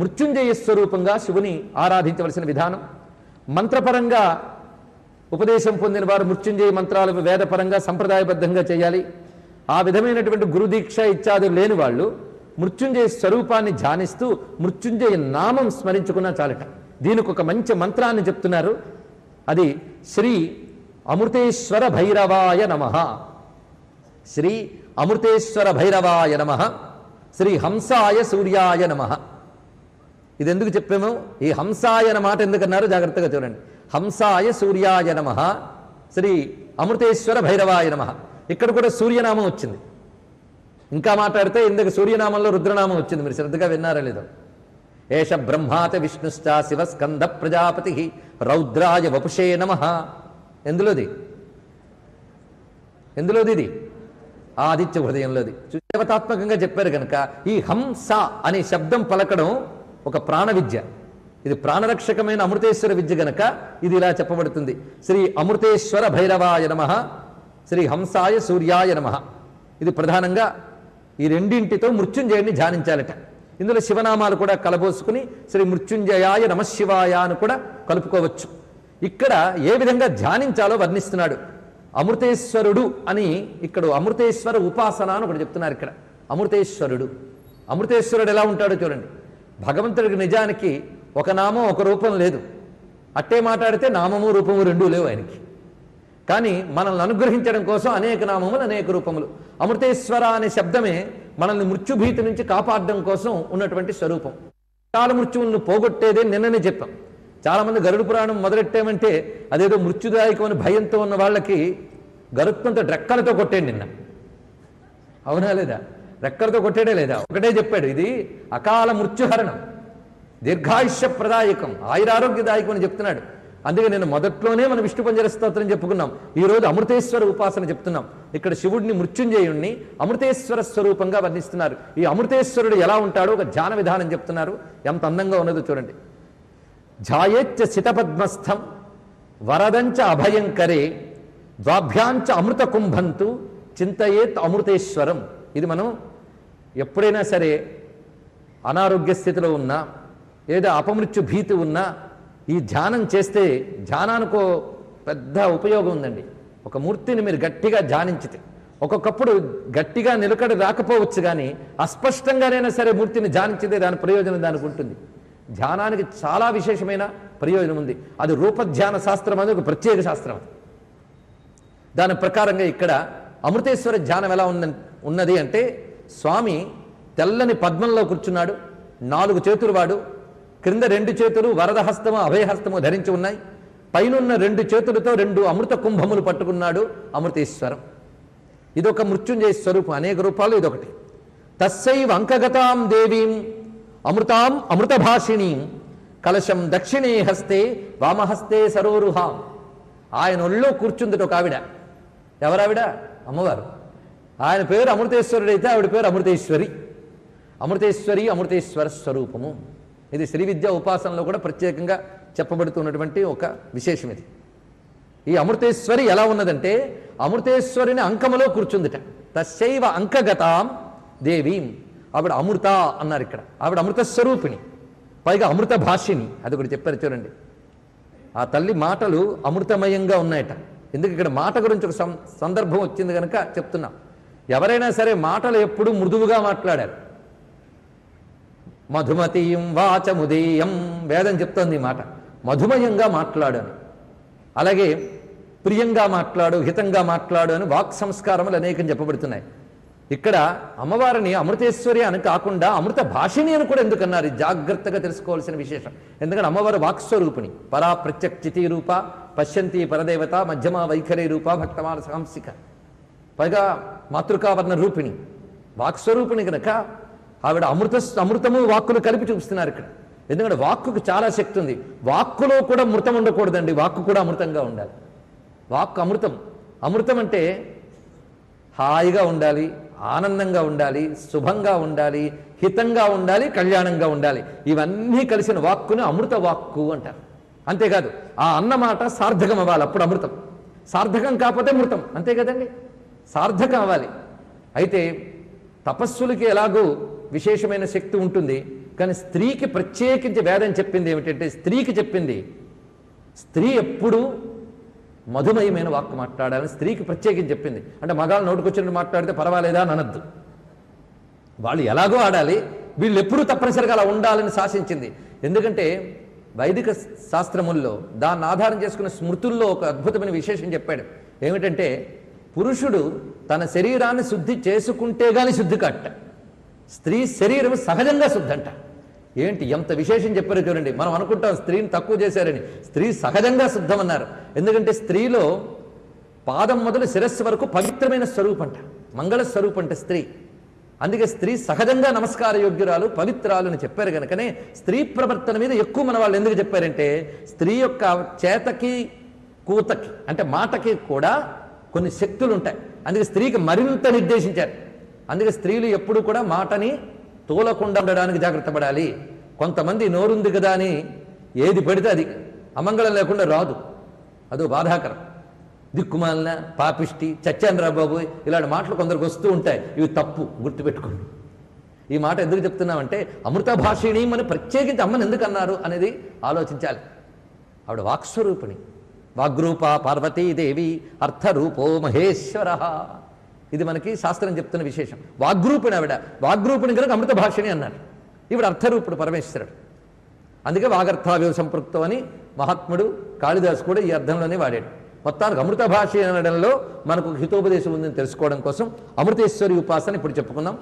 మృత్యుంజయ స్వరూపంగా శివుని ఆరాధించవలసిన విధానం. మంత్రపరంగా ఉపదేశం పొందిన వారు మృత్యుంజయ మంత్రాలు వేదపరంగా సంప్రదాయబద్ధంగా చేయాలి. ఆ విధమైనటువంటి గురుదీక్ష ఇత్యాదులు లేని వాళ్ళు మృత్యుంజయ స్వరూపాన్ని ధ్యానిస్తూ మృత్యుంజయ నామం స్మరించుకున్నా చాలట. దీనికి ఒక మంచి మంత్రాన్ని చెప్తున్నారు. అది శ్రీ అమృతేశ్వర భైరవాయ నమ. శ్రీ అమృతేశ్వర భైరవాయ నమ. శ్రీ హంసాయ సూర్యాయ నమ. ఇది ఎందుకు చెప్పాము? ఈ హంసాయ మాట ఎందుకన్నారు? జాగ్రత్తగా చూడండి. హంసాయ సూర్యాయ నమ. శ్రీ అమృతేశ్వర భైరవాయ నమ. ఇక్కడ కూడా సూర్యనామం వచ్చింది. ఇంకా మాట్లాడితే ఇందుకు సూర్యనామంలో రుద్రనామం వచ్చింది. మీరు శ్రద్ధగా విన్నారా లేదో. ఏష బ్రహ్మాత విష్ణుశ్చ శివ స్కంద ప్రజాపతి రౌద్రాయ వపుషే నమ. ఎందులోది? ఎందులోది ఇది? ఆదిత్య హృదయంలోది. దేవతాత్మకంగా చెప్పారు కనుక ఈ హంస అనే శబ్దం పలకడం ఒక ప్రాణ విద్య ఇది ప్రాణరక్షకమైన అమృతేశ్వర విద్య గనక ఇది ఇలా చెప్పబడుతుంది. శ్రీ అమృతేశ్వర భైరవాయ నమ శ్రీ హంసాయ సూర్యాయ నమ. ఇది ప్రధానంగా ఈ రెండింటితో మృత్యుంజయుడిని ధ్యానించాలట. ఇందులో శివనామాలు కూడా కలబోసుకుని శ్రీ మృత్యుంజయాయ నమశివాయ అని కూడా కలుపుకోవచ్చు. ఇక్కడ ఏ విధంగా ధ్యానించాలో వర్ణిస్తున్నాడు. అమృతేశ్వరుడు అని ఇక్కడ అమృతేశ్వర ఉపాసన అని ఒకటి చెప్తున్నారు ఇక్కడ. అమృతేశ్వరుడు. అమృతేశ్వరుడు ఎలా ఉంటాడో చూడండి. భగవంతుడికి నిజానికి ఒక నామం ఒక రూపం లేదు. అట్టే మాట్లాడితే నామము రూపము రెండూ లేవు ఆయనకి. కానీ మనల్ని అనుగ్రహించడం కోసం అనేక నామములు అనేక రూపములు. అమృతేశ్వర అనే శబ్దమే మనల్ని మృత్యుభీతి నుంచి కాపాడడం కోసం ఉన్నటువంటి స్వరూపం. కాల మృత్యువులను పోగొట్టేదే నిన్ననే చెప్పాం. చాలామంది గరుడు పురాణం మొదలెట్టామంటే అదేదో మృత్యుదాయకం అని భయంతో ఉన్న వాళ్ళకి గరుత్వంతో డ్రెక్కలతో కొట్టేయండి నిన్న. అవునా లేదా? రెక్కలతో కొట్టేడే లేదా? ఒకటే చెప్పాడు ఇది అకాల మృత్యుహరణం దీర్ఘాయుష్య ప్రదాయకం ఆయురారోగ్యదాయకం అని చెప్తున్నాడు. అందుకే నేను మొదట్లోనే మన విష్ణు పంజర స్తోత్రం చెప్పుకున్నాం. ఈ రోజు అమృతేశ్వర ఉపాసన చెప్తున్నాం. ఇక్కడ శివుడిని మృత్యుంజయుణ్ణి అమృతేశ్వర స్వరూపంగా వర్ణిస్తున్నారు. ఈ అమృతేశ్వరుడు ఎలా ఉంటాడో ఒక ధ్యాన విధానం చెప్తున్నారు. ఎంత అందంగా ఉన్నదో చూడండి. ఝాయేచ్చ శితపద్మస్థం వరదంచ అభయంకరే ద్వాభ్యాంచ అమృత కుంభంతు చింతయేత్ అమృతేశ్వరం. ఇది మనం ఎప్పుడైనా సరే అనారోగ్య స్థితిలో ఉన్నా ఏదో అపమృత్యు భీతి ఉన్నా ఈ ధ్యానం చేస్తే ధ్యానానికో పెద్ద ఉపయోగం ఉందండి. ఒక మూర్తిని మీరు గట్టిగా ధ్యానించితే ఒక్కొక్కప్పుడు గట్టిగా నిలకడ రాకపోవచ్చు కానీ అస్పష్టంగానైనా సరే మూర్తిని ధ్యానించితే దాని ప్రయోజనం దానికి ఉంటుంది. ధ్యానానికి చాలా విశేషమైన ప్రయోజనం ఉంది. అది రూపధ్యాన శాస్త్రం అనేది ఒక ప్రత్యేక శాస్త్రం అది. దాని ప్రకారంగా ఇక్కడ అమృతేశ్వర ధ్యానం ఎలా ఉన్న ఉన్నది అంటే స్వామి తెల్లని పద్మంలో కూర్చున్నాడు. నాలుగు చేతులు వాడు. క్రింద రెండు చేతులు వరదహస్తము అభయహస్తము ధరించి ఉన్నాయి. పైనున్న రెండు చేతులతో రెండు అమృత కుంభములు పట్టుకున్నాడు అమృతేశ్వరం. ఇదొక మృత్యుంజయ స్వరూపం. అనేక రూపాలు ఇదొకటి. తస్సైవ అంకగతాం దేవీం అమృతాం అమృతభాషిణీం కలశం దక్షిణే హస్తే వామహస్తే సరోరుహాం. ఆయన ఒళ్ళో కూర్చుందట ఒక ఆవిడ. ఎవరావిడ? అమ్మవారు. ఆయన పేరు అమృతేశ్వరుడు అయితే ఆవిడ పేరు అమృతేశ్వరి. అమృతేశ్వరి అమృతేశ్వర స్వరూపము. ఇది శ్రీ విద్య ఉపాసనలో కూడా ప్రత్యేకంగా చెప్పబడుతున్నటువంటి ఒక విశేషం ఇది. ఈ అమృతేశ్వరి ఎలా ఉన్నదంటే అమృతేశ్వరిని అంకములో కూర్చుందిట. తస్యైవ అంకగతాం దేవీం. ఆవిడ అమృత అన్నారు ఇక్కడ. ఆవిడ అమృత స్వరూపిణి. పైగా అమృత భాషిని అది ఒకటి చెప్పారు చూడండి. ఆ తల్లి మాటలు అమృతమయంగా ఉన్నాయట. ఎందుకు ఇక్కడ మాట గురించి ఒక సం- సందర్భం వచ్చింది కనుక చెప్తున్నా. ఎవరైనా సరే మాటలు ఎప్పుడూ మృదువుగా మాట్లాడారు. మధుమతీయం వాచముదీయం వేదం చెప్తోంది మాట. మధుమయంగా మాట్లాడు అలాగే ప్రియంగా మాట్లాడు హితంగా మాట్లాడు అని వాక్ సంస్కారములు అనేకం చెప్పబడుతున్నాయి. ఇక్కడ అమ్మవారిని అమృతేశ్వరి అని కాకుండా అమృత భాషిణి అని కూడా ఎందుకన్నారు? జాగ్రత్తగా తెలుసుకోవాల్సిన విశేషం. ఎందుకంటే అమ్మవారు వాక్స్వరూపిణి పరా ప్రత్యక్షితి రూప పశ్యంతి పరదేవత మధ్యమ వైఖరి రూప భక్తమాన సాంసిక. పైగా మాతృకావర్ణ రూపిణి వాక్స్వరూపిణి కనుక ఆవిడ అమృత అమృతము వాక్కులు కలిపి చూపిస్తున్నారు ఇక్కడ. ఎందుకంటే వాక్కుకు చాలా శక్తి ఉంది. వాక్కులో కూడా మృతం ఉండకూడదండి. వాక్కు కూడా అమృతంగా ఉండాలి. వాక్కు అమృతం. అమృతం అంటే హాయిగా ఉండాలి ఆనందంగా ఉండాలి శుభంగా ఉండాలి హితంగా ఉండాలి కళ్యాణంగా ఉండాలి. ఇవన్నీ కలిసిన వాక్కుని అమృత వాక్కు అంటారు. అంతేకాదు ఆ అన్నమాట సార్థకం అవ్వాలి అప్పుడు అమృతం. సార్థకం కాకపోతే మృతం అంతే కదండి? సార్థకం అవ్వాలి అయితే తపస్సులకి ఎలాగో విశేషమైన శక్తి ఉంటుంది. కానీ స్త్రీకి ప్రత్యేకించి వేదం చెప్పింది ఏమిటంటే స్త్రీకి చెప్పింది స్త్రీ ఎప్పుడూ మధుమయమైన వాక్కు మాట్లాడాలని స్త్రీకి ప్రత్యేకించి చెప్పింది. అంటే మగాళ్ళు నోటుకొచ్చినట్టు మాట్లాడితే పర్వాలేదా అని అనద్దు. వాళ్ళు ఎలాగో ఆడాలి. వీళ్ళు ఎప్పుడూ తప్పనిసరిగా అలా ఉండాలని శాసించింది. ఎందుకంటే వైదిక శాస్త్రముల్లో దాన్ని ఆధారం చేసుకున్న స్మృతుల్లో ఒక అద్భుతమైన విశేషం చెప్పాడు. ఏమిటంటే పురుషుడు తన శరీరాన్ని శుద్ధి చేసుకుంటే గాని శుద్ధి కట్ట స్త్రీ శరీరం సహజంగా శుద్ధంట. ఏంటి ఎంత విశేషం చెప్పారు చూడండి. మనం అనుకుంటాం స్త్రీని తక్కువ చేశారని. స్త్రీ సహజంగా శుద్ధమన్నారు. ఎందుకంటే స్త్రీలో పాదం మొదలు శిరస్సు వరకు పవిత్రమైన స్వరూపంట. మంగళ స్వరూపంట స్త్రీ. అందుకే స్త్రీ సహజంగా నమస్కార యోగ్యురాలు పవిత్రాలు అని చెప్పారు కనుకనే స్త్రీ ప్రవర్తన మీద ఎక్కువ మన వాళ్ళు ఎందుకు చెప్పారంటే స్త్రీ యొక్క చేతకి కూతకి అంటే మాటకి కూడా కొన్ని శక్తులు ఉంటాయి అందుకే స్త్రీకి మరింత నిర్దేశించారు. అందుకే స్త్రీలు ఎప్పుడు కూడా మాటని తోలకుండా ఉండడానికి జాగ్రత్త పడాలి. కొంతమంది నోరుంది కదా అని ఏది పెడితే అది. అమంగళం లేకుండా రాదు. అదో బాధాకరం. దిక్కుమాలిన పాపిష్టి చచ్చాను రా బాబు ఇలాంటి మాటలు కొందరికి వస్తూ ఉంటాయి. ఇవి తప్పు గుర్తుపెట్టుకోండి. ఈ మాట ఎందుకు చెప్తున్నామంటే అమృత భాషిణి అని ప్రత్యేకించి అమ్మని ఎందుకు అన్నారు అనేది ఆలోచించాలి. ఆవిడ వాక్స్వరూపిణి. వాగ్రూప పార్వతీదేవి అర్థరూపో మహేశ్వర. ఇది మనకి శాస్త్రం చెప్తున్న విశేషం. వాగ్రూపిణి ఆవిడ. వాగ్రూపిణి కనుక అమృత భాషిణి అన్నాడు. ఈవిడ అర్థరూపుడు పరమేశ్వరుడు. అందుకే వాగర్థావ్య సంపృక్తం అని మహాత్ముడు కాళిదాసు కూడా ఈ అర్థంలోనే వాడాడు. మొత్తానికి అమృత భాష అనడంలో మనకు హితోపదేశం ఉందని తెలుసుకోవడం కోసం అమృతేశ్వరి ఉపాసన ఇప్పుడు చెప్పుకుందాం.